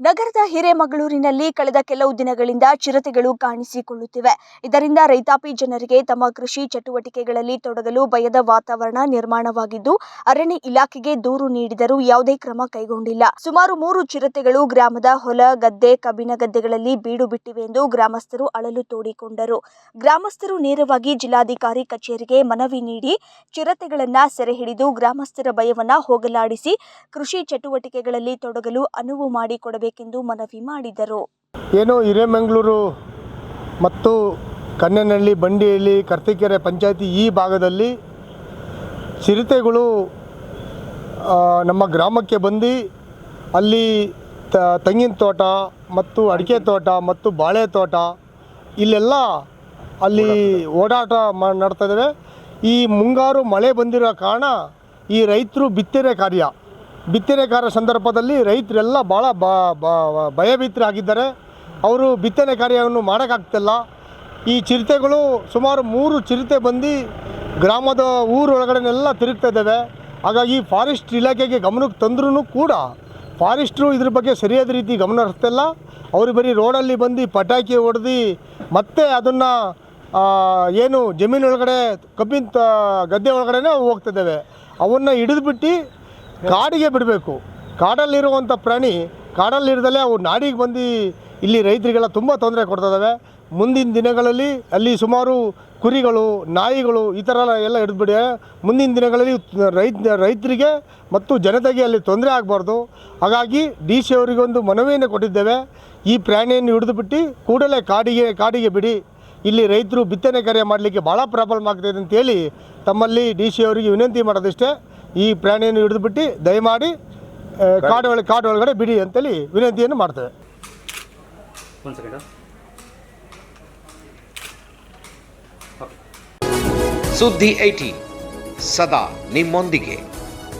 ನಗರದ ಹಿರೇಮಗಳೂರಿನಲ್ಲಿ ಕಳೆದ ಕೆಲವು ದಿನಗಳಿಂದ ಚಿರತೆಗಳು ಕಾಣಿಸಿಕೊಳ್ಳುತ್ತಿವೆ. ಇದರಿಂದ ರೈತಾಪಿ ಜನರಿಗೆ ತಮ್ಮ ಕೃಷಿ ಚಟುವಟಿಕೆಗಳಲ್ಲಿ ತೊಡಗಲು ಭಯದ ವಾತಾವರಣ ನಿರ್ಮಾಣವಾಗಿದ್ದು, ಅರಣ್ಯ ಇಲಾಖೆಗೆ ದೂರು ನೀಡಿದರೂ ಯಾವುದೇ ಕ್ರಮ ಕೈಗೊಂಡಿಲ್ಲ. ಸುಮಾರು ಮೂರು ಚಿರತೆಗಳು ಗ್ರಾಮದ ಹೊಲ, ಗದ್ದೆ, ಕಬ್ಬಿನ ಗದ್ದೆಗಳಲ್ಲಿ ಬೀಡು ಬಿಟ್ಟಿವೆ ಎಂದು ಗ್ರಾಮಸ್ಥರು ಅಳಲು ತೋಡಿಕೊಂಡರು. ಗ್ರಾಮಸ್ಥರು ನೇರವಾಗಿ ಜಿಲ್ಲಾಧಿಕಾರಿ ಕಚೇರಿಗೆ ಮನವಿ ನೀಡಿ ಚಿರತೆಗಳನ್ನ ಸೆರೆ ಹಿಡಿದು ಗ್ರಾಮಸ್ಥರ ಭಯವನ್ನ ಹೋಗಲಾಡಿಸಿ ಕೃಷಿ ಚಟುವಟಿಕೆಗಳಲ್ಲಿ ತೊಡಗಲು ಅನುವು ಮಾಡಿಕೊಡಬೇಕೆಂದು ಮನವಿ ಮಾಡಿದರು. ಏನು ಹಿರೇಮಂಗ್ಳೂರು ಮತ್ತು ಕನ್ನನಹಳ್ಳಿ ಬಂಡಿಹಳ್ಳಿ, ಕರ್ತಿಕೆರೆ ಪಂಚಾಯತಿ ಈ ಭಾಗದಲ್ಲಿ ಚಿರತೆಗಳು ನಮ್ಮ ಗ್ರಾಮಕ್ಕೆ ಬಂದು ಅಲ್ಲಿ ತ, ತೆಂಗಿನ ತೋಟ ಮತ್ತು ಅಡಿಕೆ ತೋಟ ಮತ್ತು ಬಾಳೆ ತೋಟ ಇಲ್ಲೆಲ್ಲ ಅಲ್ಲಿ ಓಡಾಟ ಮಾಡ್ತಾ ಇದ್ದಾವೆ ಈ ಮುಂಗಾರು ಮಳೆ ಬಂದಿರೋ ಕಾರಣ ಈ ರೈತರು ಬಿತ್ತನೆ ಕಾರ್ಯ. ಬಿತ್ತನೆ ಕಾರ್ಯ ಸಂದರ್ಭದಲ್ಲಿ ರೈತರೆಲ್ಲ ಭಾಳ ಭಯಭೀತರಾಗಿದ್ದಾರೆ ಅವರು ಬಿತ್ತನೆ ಕಾರ್ಯವನ್ನು ಮಾಡೋಕ್ಕಾಗ್ತಿಲ್ಲ. ಈ ಚಿರತೆಗಳು ಸುಮಾರು ಮೂರು ಚಿರತೆ ಬಂದು ಗ್ರಾಮದ ಊರೊಳಗಡೆನೆಲ್ಲ ತಿರುಗ್ತಾ ಇದ್ದಾವೆ. ಹಾಗಾಗಿ ಫಾರೆಸ್ಟ್ ಇಲಾಖೆಗೆ ಗಮನಕ್ಕೆ ತಂದ್ರೂ ಕೂಡ ಫಾರೆಸ್ಟ್ರು ಇದ್ರ ಬಗ್ಗೆ ಸರಿಯಾದ ರೀತಿ ಗಮನ ಹರಿಸ್ತಿಲ್ಲ. ಅವರು ಬರೀ ರೋಡಲ್ಲಿ ಬಂದು ಪಟಾಕಿ ಹೊಡೆದು ಮತ್ತೆ ಅದನ್ನು ಏನು ಜಮೀನು ಒಳಗಡೆ ಕಬ್ಬಿನ ಗದ್ದೆ ಒಳಗಡೆನೇ ಹೋಗ್ತಿದ್ದಾವೆ. ಅವನ್ನು ಹಿಡಿದ್ಬಿಟ್ಟು ಕಾಡಿಗೆ ಬಿಡಬೇಕು. ಕಾಡಲ್ಲಿರುವಂಥ ಪ್ರಾಣಿ ಕಾಡಲ್ಲಿರದಲ್ಲೇ ಅವು ನಾಡಿಗೆ ಬಂದು ಇಲ್ಲಿ ರೈತರಿಗೆಲ್ಲ ತುಂಬ ತೊಂದರೆ ಕೊಡ್ತಿದ್ದಾವೆ ಮುಂದಿನ ದಿನಗಳಲ್ಲಿ ಅಲ್ಲಿ ಸುಮಾರು ಕುರಿಗಳು, ನಾಯಿಗಳು ಈ ಥರ ಎಲ್ಲ ಹಿಡಿದ್ಬಿಡಿ. ಮುಂದಿನ ದಿನಗಳಲ್ಲಿ ರೈತ ರೈತರಿಗೆ ಮತ್ತು ಜನತೆಗೆ ಅಲ್ಲಿ ತೊಂದರೆ ಆಗಬಾರ್ದು. ಹಾಗಾಗಿ ಡಿ ಸಿ ಅವರಿಗೆ ಒಂದು ಮನವಿಯನ್ನು ಕೊಟ್ಟಿದ್ದೇವೆ. ಈ ಪ್ರಾಣಿಯನ್ನು ಹಿಡಿದುಬಿಟ್ಟು ಕೂಡಲೇ ಕಾಡಿಗೆ ಕಾಡಿಗೆ ಬಿಡಿ. ಇಲ್ಲಿ ರೈತರು ಬಿತ್ತನೆ ಕಾರ್ಯ ಮಾಡಲಿಕ್ಕೆ ಭಾಳ ಪ್ರಾಬ್ಲಮ್ ಆಗ್ತಾಯಿದೆ ಅಂತೇಳಿ ತಮ್ಮಲ್ಲಿ ಡಿ ಸಿ ಅವರಿಗೆ ವಿನಂತಿ ಮಾಡೋದಿಷ್ಟೇ. ಈ ಪ್ರಾಣಿಯನ್ನು ಹಿಡಿದುಬಿಟ್ಟು ದಯಮಾಡಿ ಕಾಡು ಒಳಗೆ ಕಾಡು ಒಳಗಡೆ ಬಿಡಿ ಅಂತೇಳಿ ವಿನಂತಿಯನ್ನು ಮಾಡ್ತೇವೆ. ಒಂದು ಸೆಕೆಂಡು ಸುದ್ದಿ ಐಟಿ ಸದಾ ನಿಮ್ಮೊಂದಿಗೆ.